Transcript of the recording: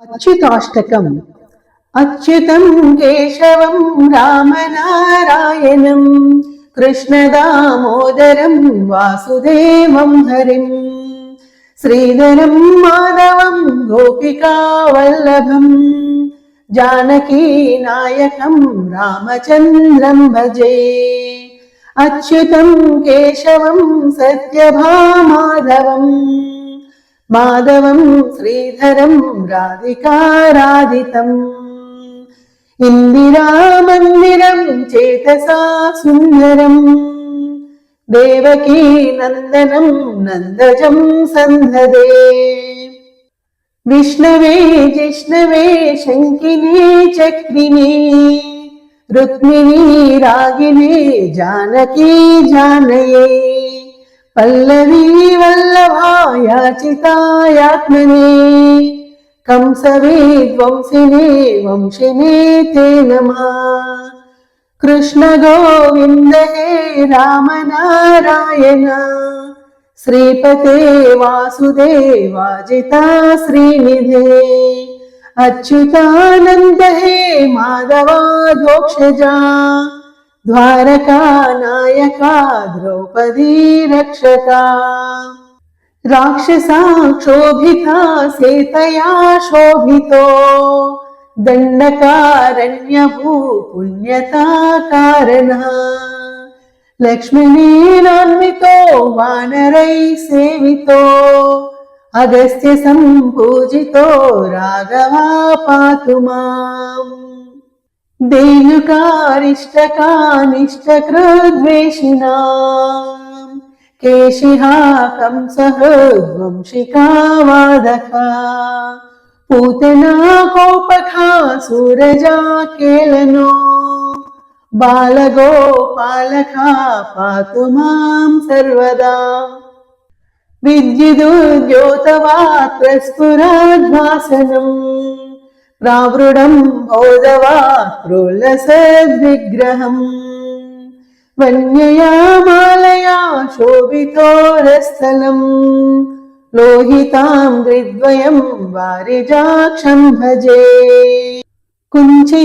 अच्युताष्टकम् अच्युतं केशवं रामनारायणं कृष्णदामोदरं वासुदेवं हरिं श्रीधरं माधवं जानकी जानकीनायकं रामचन्द्रं भजे। अच्युतं केशवं सत्यभामाधवम्। మాధవం శ్రీధరం రాధికారాధితం. ఇందిరామందిరం చేతసా సుందరం. దేవకీ నందనం నందజం సంధదే. విష్ణవే జిష్ణవే శంకిని చక్రిణి. రుక్మిణీ రాగిణి జానకీ జానయే. పల్లవీ వల్లభాయాచితాయాత్మనే కంసవే ధ్వంసినే వంశినే తే నమః. కృష్ణ గోవింద హే రామ శ్రీపతే వాసుదేవాజితా శ్రీనిధే. అచ్యుతానంద హే మాధవాధోక్షజా ద్వారకా నాయక ద్రౌపదీ రక్షక. రాక్షసా క్షోభితా సేతయా శోభితో. దండకారణ్యభూ పుణ్యతా కారణ. లక్ష్మణీనాన్వితో వానరై సేవితో. అగస్త్య సంపూజితో రాఘవా పాతు మాం धेनुकारिष्टकानिष्टकृद्वेषिणा केशिहा कंसः ध्वंसिका वादका पूतना कोपखा सूरजा केलनो बालगोपालका पातु मां सर्वदा రావృడం బోధవాక్రోల సద్విగ్రహం వన్యయా మాలయా శోభితోరస్థలం లోహితాం హృద్వయం వారిజాక్షం భజే. కుంచి